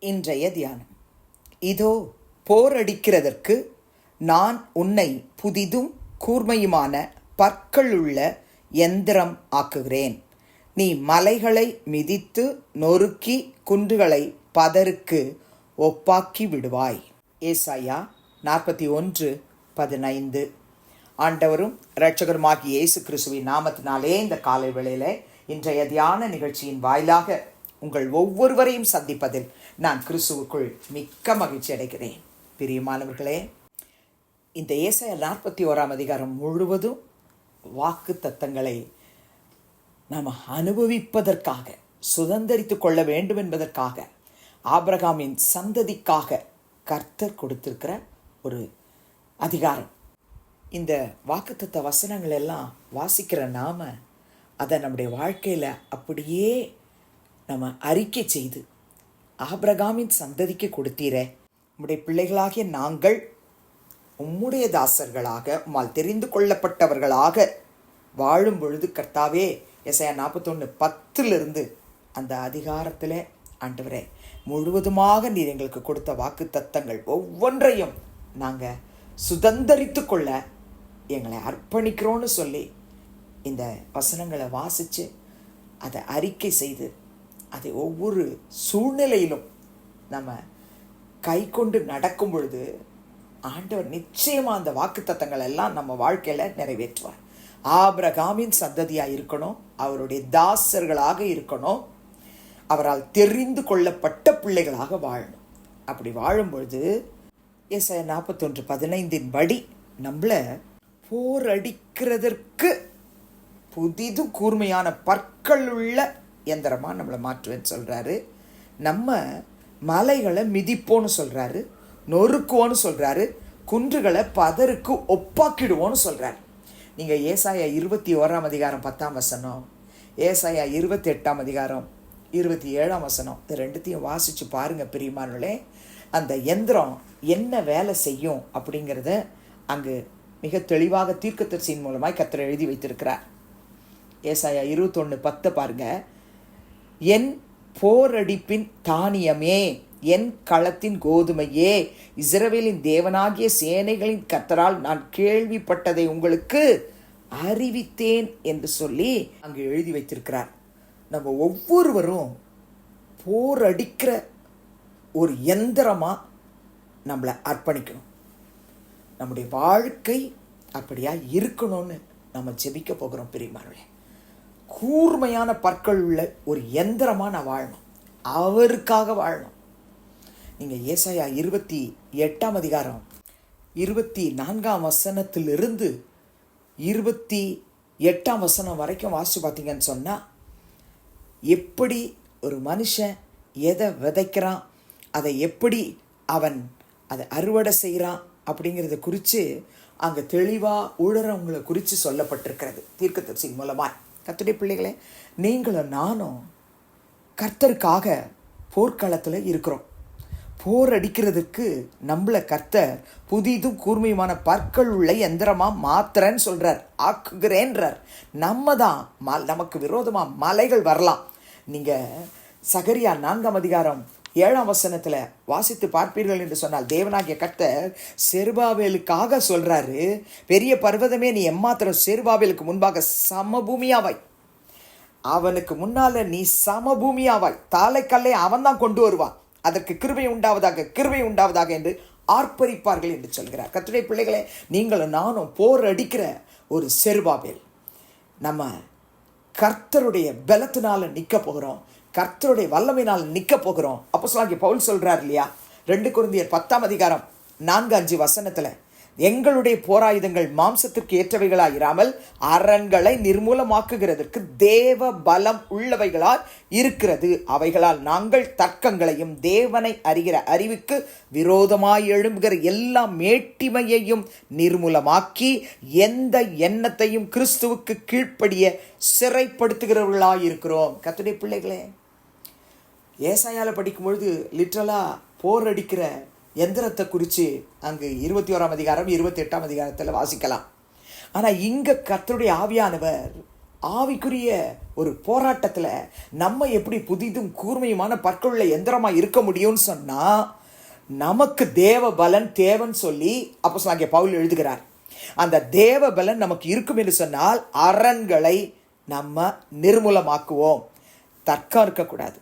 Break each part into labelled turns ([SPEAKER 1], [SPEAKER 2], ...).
[SPEAKER 1] இன்றைய தியானம். இதோ போரடிக்கிறதற்கு நான் உன்னை புதிதும் கூர்மையுமான பற்களுள்ள எந்திரம் ஆக்குகிறேன். நீ மலைகளை மிதித்து நொறுக்கி குன்றுகளை பதருக்கு ஒப்பாக்கி விடுவாய். ஏசாயா நாற்பத்தி ஒன்று பதினைந்து. ஆண்டவரும் இரட்சகருமாகி இயேசு கிறிஸ்துவின் நாமத்தினாலே இந்த காலை வேளையில் இன்றைய தியான நிகழ்ச்சியின் வாயிலாக உங்கள் ஒவ்வொருவரையும் சந்திப்பதில் நான் கிறிஸ்துவுக்குள் மிக்க மகிழ்ச்சி அடைகிறேன். பிரியமானவர்களே இந்த ஏசாய நாற்பத்தி ஓராம் அதிகாரம் முழுவதும் வாக்கு தத்தங்களை நாம் அனுபவிப்பதற்காக சுதந்திரித்து கொள்ள வேண்டும் என்பதற்காக ஆபிரகாமின் சந்ததிக்காக கர்த்தர் கொடுத்திருக்கிற ஒரு அதிகாரம். இந்த வாக்குத்தத்த வசனங்கள் எல்லாம் வாசிக்கிற நாம அதை நம்முடைய வாழ்க்கையில் அப்படியே நம்ம அறிக்கை செய்து ஆபிரகாமின் சந்ததிக்கு கொடுத்தீரே. உம்முடைய பிள்ளைகளாகிய நாங்கள் உம்முடைய தாசர்களாக உம்மால் தெரிந்து கொள்ளப்பட்டவர்களாக வாழும் பொழுது கர்த்தாவே எஸ்ஐயா நாற்பத்தொன்று பத்திலிருந்து அந்த அதிகாரத்தில் ஆண்டவரே முழுவதுமாக நீர் எங்களுக்கு கொடுத்த வாக்கு தத்தங்கள் ஒவ்வொன்றையும் நாங்கள் சுதந்திரித்து கொள்ள எங்களை அர்ப்பணிக்கிறோன்னு சொல்லி இந்த வசனங்களை வாசித்து அதை அறிக்கை செய்து அதை ஒவ்வொரு சூழ்நிலையிலும் நம்ம கை கொண்டு நடக்கும் பொழுது ஆண்டவர் நிச்சயமாக அந்த வாக்குத்தத்தங்கள் எல்லாம் நம்ம வாழ்க்கையில் நிறைவேற்றுவார். ஆபிரகாமின் சந்ததியாக இருக்கணும் அவருடைய தாசர்களாக இருக்கணும் அவரால் தெரிந்து கொள்ளப்பட்ட பிள்ளைகளாக வாழணும். அப்படி வாழும்பொழுது எஸ் நாற்பத்தொன்று பதினைந்தின் படி நம்மளை போரடிக்கிறதற்கு புதிதும் கூர்மையான பற்கள் உள்ள இயந்திரமாக நம்மளை மாற்றுவேன்னு சொல்கிறாரு நம்ம மலைகளை மிதிப்போன்னு சொல்கிறாரு நொறுக்குவோன்னு சொல்கிறாரு குன்றுகளை பதருக்கு ஒப்பாக்கிடுவோன்னு சொல்கிறார் நீங்கள் ஏசாயா இருபத்தி ஓராம் அதிகாரம் பத்தாம் வசனம் ஏசாயா இருபத்தி எட்டாம் அதிகாரம் இருபத்தி ஏழாம் வசனம் இது ரெண்டுத்தையும் வாசித்து பாருங்கள் பிரியமானே அந்த எந்திரம் என்ன வேலை செய்யும் அப்படிங்கிறத அங்கு மிக தெளிவாக தீர்க்கத்தரிசியின் மூலமாய் கத்தர் எழுதி வைத்திருக்கிறார். ஏசாயா இருபத்தொன்று பத்தை பாருங்கள் என் போரடிப்பின் தானியமே என் களத்தின் கோதுமையே. இஸ்ரவேலின் தேவனாகிய சேனைகளின் கத்தரால் நான் கேள்விப்பட்டதை உங்களுக்கு அறிவித்தேன் என்று சொல்லி அங்கு எழுதி வைத்திருக்கிறார். நம்ம ஒவ்வொருவரும் போரடிக்கிற ஒரு எந்திரமாக நம்மளை அர்ப்பணிக்கணும். நம்முடைய வாழ்க்கை அப்படியா இருக்கணும்னு நம்ம ஜெபிக்க போகிறோம் பெரியமார்களே கூர்மையான பற்கள் உள்ள ஒரு எந்திரமாக நான் வாழணும். அவருக்காக வாழணும். நீங்கள் ஏசாயா இருபத்தி எட்டாம் அதிகாரம் இருபத்தி நான்காம் வசனத்திலிருந்து இருபத்தி எட்டாம் வசனம் வரைக்கும் வாசித்து பார்த்தீங்கன்னு சொன்னால் எப்படி ஒரு மனுஷன் எதை விதைக்கிறான் அதை எப்படி அவன் அதை அறுவடை செய்கிறான் அப்படிங்கிறத குறித்து அங்கே தெளிவாக உழறவங்களை குறித்து சொல்லப்பட்டிருக்கிறது. தீர்க்கதரிசி மூலமாக கத்துடைய பிள்ளைகளே நீங்களும் நானும் கர்த்தருக்காக போர்க்களத்தில் இருக்கிறோம். போர் அடிக்கிறதுக்கு நம்மளை கர்த்தர் புதிதும் கூர்மையுமான பற்கள் உள்ள எந்திரமாக மாத்திரன்னு சொல்கிறார் ஆக்குகிறேன்றார். நம்ம தான் ம நமக்கு விரோதமாக மலைகள் வரலாம். நீங்கள் சகரியா நான்காம் அதிகாரம் ஏழாம் வசனத்தில் வாசித்து பார்ப்பீர்கள் என்று சொன்னால் தேவனாகிய கர்த்தர் செருபாவேலுக்காக சொல்கிறாரு பெரிய பர்வதமே நீ எம்மாத்திரம் செருபாவேலுக்கு முன்பாக சமபூமியாவாய். அவனுக்கு முன்னால நீ சமபூமியாவாய். தாலைக்கல்லை அவன் தான் கொண்டு வருவான். அதற்கு கிருபை உண்டாவதாக கிருபை உண்டாவதாக என்று ஆர்ப்பரிப்பார்கள் என்று சொல்கிறார். கத்துடைய பிள்ளைகளே நீங்களும் நானும் போர் அடிக்கிற ஒரு செருபாவேல் நம்ம கர்த்தருடைய பலத்தினால நிற்க போகிறோம் கர்த்தருடைய வல்லமையினால் நிற்க போகிறோம். அப்போ சொல்லாங்க பவுல் சொல்கிறார் இல்லையா? ரெண்டு குருந்தியர் பத்தாம் அதிகாரம் நான்கு அஞ்சு வசனத்தில் எங்களுடைய போராயுதங்கள் மாம்சத்திற்கு ஏற்றவைகளாக இராமல் அரண்களை நிர்மூலமாக்குகிறதற்கு தேவ பலம் உள்ளவைகளால் இருக்கிறது. அவைகளால் நாங்கள் தர்க்கங்களையும் தேவனை அறிகிற அறிவுக்கு விரோதமாய் எழும்புகிற எல்லா மேட்டிமையையும் நிர்மூலமாக்கி எந்த எண்ணத்தையும் கிறிஸ்துவுக்கு கீழ்ப்படிய சிறைப்படுத்துகிறவர்களாக இருக்கிறோம் கத்துடைய பிள்ளைகளே ஏசாயால படிக்கும் பொழுது லிட்ரலாக போர் அடிக்கிற எந்திரத்தை குறித்து அங்கு இருபத்தி ஓராம் அதிகாரம் இருபத்தி எட்டாம் அதிகாரத்தில் வாசிக்கலாம். ஆனால் இங்கே கர்த்தருடைய ஆவியானவர் ஆவிக்குரிய ஒரு போராட்டத்தில் நம்ம எப்படி புதிதும் கூர்மையுமான பற்களுள்ள எந்திரமாக இருக்க முடியும்னு சொன்னால் நமக்கு தேவ பலன் தேவன் சொல்லி அப்போ அங்கே பவுல் எழுதுகிறார். அந்த தேவ பலன் நமக்கு இருக்கும் என்று சொன்னால் அரண்களை நம்ம நிர்மூலமாக்குவோம். தர்க்கம் இருக்கக்கூடாது.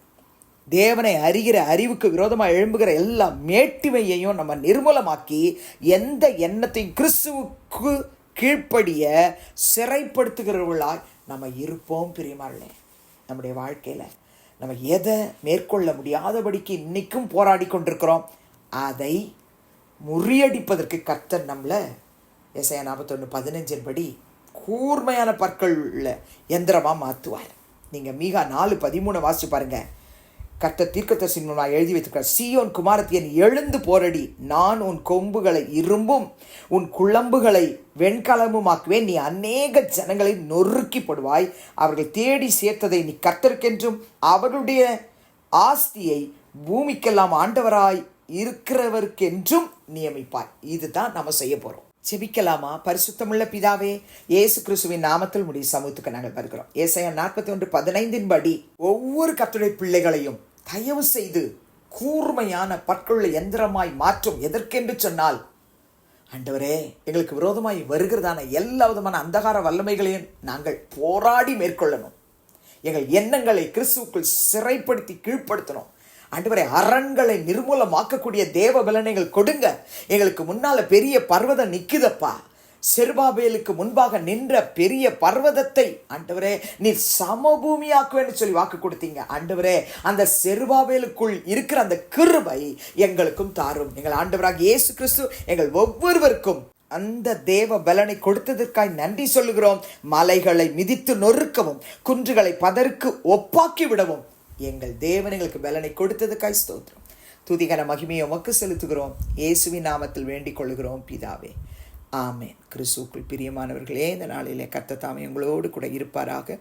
[SPEAKER 1] தேவனை அறிகிற அறிவுக்கு விரோதமாக எழும்புகிற எல்லா மேட்டுமையையும் நம்ம நிர்மூலமாக்கி எந்த எண்ணத்தையும் கிறிஸ்துவுக்கு கீழ்ப்படிய சிறைப்படுத்துகிறவர்களாய் நம்ம இருப்போம் பிரியமார்களே நம்முடைய வாழ்க்கையில் நம்ம எதை மேற்கொள்ள முடியாதபடிக்கு இன்றைக்கும் போராடி கொண்டிருக்கிறோம். அதை முறியடிப்பதற்கு கர்த்தர் நம்மளை எஸ்ஐ நாற்பத்தொன்று பதினஞ்சின் படி கூர்மையான பற்கள் உள்ள எந்திரமாக மாற்றுவார் நீங்கள் மீகா நாலு பதிமூணு வாசிச்சு பாருங்கள் கர்த்த தீர்க்கதரிசி நான் எழுதி வைத்திருக்கிறார் சீயோன் குமாரத்தியன் எழுந்து போரடி நான் உன் கொம்புகளை இரும்பும் உன் குழம்புகளை வெண்கலமுமாக்குவேன். நீ அநேக ஜனங்களை நொறுக்கிப்படுவாய் அவர்கள் தேடி சேர்த்ததை நீ கர்த்தருக்கென்றும் அவருடைய ஆஸ்தியை பூமிக்கெல்லாம் ஆண்டவராய் இருக்கிறவருக்கென்றும் நியமிப்பாய் இதுதான் நம்ம செய்ய போகிறோம் செபிக்கலாமா பரிசுத்தமுள்ள பிதாவே இயேசு கிறிஸ்துவின் நாமத்தில் முடிய சமூகத்துக்கு நாங்கள் வருகிறோம். ஏசையா நாற்பத்தி ஒன்று பதினைந்தின் படி ஒவ்வொரு கத்துடைய பிள்ளைகளையும் தயவு செய்து கூர்மையான பற்களுள்ள எந்திரமாய் மாற்றும் எதற்கென்று சொன்னால் ஆண்டவரே எங்களுக்கு விரோதமாய் வருகிறதான எல்லா விதமான அந்தகார வல்லமைகளையும் நாங்கள் போராடி மேற்கொள்ளணும். எங்கள் எண்ணங்களை கிறிஸ்துவுக்குள் சிறைப்படுத்தி கீழ்ப்படுத்தணும். ஆண்டவரே அரண்களை நிர்மூலமாக்கக்கூடிய தேவ பலனைகள் கொடுங்க. எங்களுக்கு முன்னால பெரிய பர்வதம் நிற்குதப்பா செருபாபேலுக்கு முன்பாக நின்ற பெரிய பர்வதத்தை ஆண்டவரே நீ சமபூமியாக்குவேன்னு சொல்லி வாக்கு கொடுத்தீங்க. ஆண்டவரே அந்த செருபாபேலுக்குள் இருக்கிற அந்த கிருபை எங்களுக்கும் தாரும். எங்கள் ஆண்டவராக இயேசு கிறிஸ்து எங்கள் ஒவ்வொருவருக்கும் அந்த தேவ பலனை கொடுத்ததற்காய் நன்றி சொல்லுகிறோம். மலைகளை மிதித்து நொறுக்கவும் குன்றுகளை பதருக்கு ஒப்பாக்கி விடவும் எங்கள் தேவன் எங்களுக்கு பலனை கொடுத்ததுக்காய் ஸ்தோத்திரம். துதிகர மகிமையை உமக்கு செலுத்துகிறோம். இயேசுவின் நாமத்தில் வேண்டிக் கொள்கிறோம் பிதாவே. ஆமேன். கிறிஸ்துக்குள் பிரியமானவர்களே இந்த நாளிலே கர்த்த தாமே உங்களோடு கூட இருப்பாராக.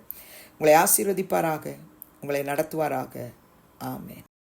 [SPEAKER 1] உங்களை ஆசீர்வதிப்பாராக. உங்களை நடத்துவாராக. ஆமேன்.